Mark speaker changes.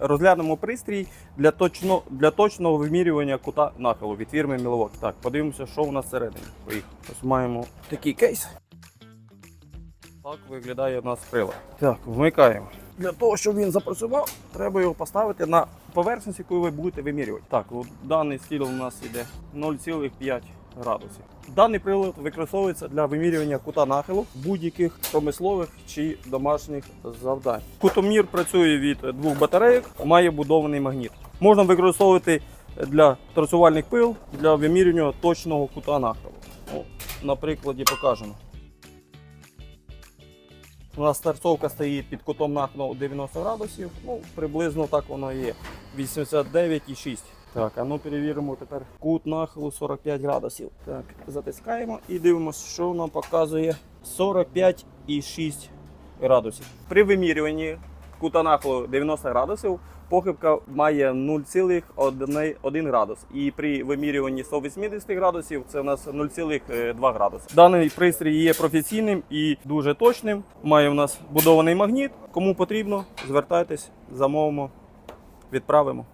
Speaker 1: Розглянемо пристрій для, точно, для точного вимірювання кута нахилу від фірми Milwaukee. Так, подивимося, що у нас всередині. Поїхали. Ось маємо такий кейс. Так виглядає у нас прилад. Так, вмикаємо. Для того, щоб він запрацював, треба його поставити на поверхність, яку ви будете вимірювати. Так, от даний стіл у нас йде 0,5 градусів. Даний прилад використовується для вимірювання кута нахилу будь-яких промислових чи домашніх завдань. Кутомір працює від двох батарейок, має будований магніт. Можна використовувати для торцювальних пил для вимірювання точного кута нахилу. О, на прикладі покажемо. У нас торцовка стоїть під кутом нахилу 90 градусів. Ну, приблизно так воно є. 89,6. Так, а ну перевіримо тепер кут нахилу 45 градусів. Так, затискаємо і дивимося, що нам показує 45,6 градусів. При вимірюванні кута нахилу 90 градусів похибка має 0,1 градус. І при вимірюванні 180 градусів це у нас 0,2 градуси. Даний пристрій є професійним і дуже точним. Має у нас будований магніт. Кому потрібно, звертайтесь, замовимо, відправимо.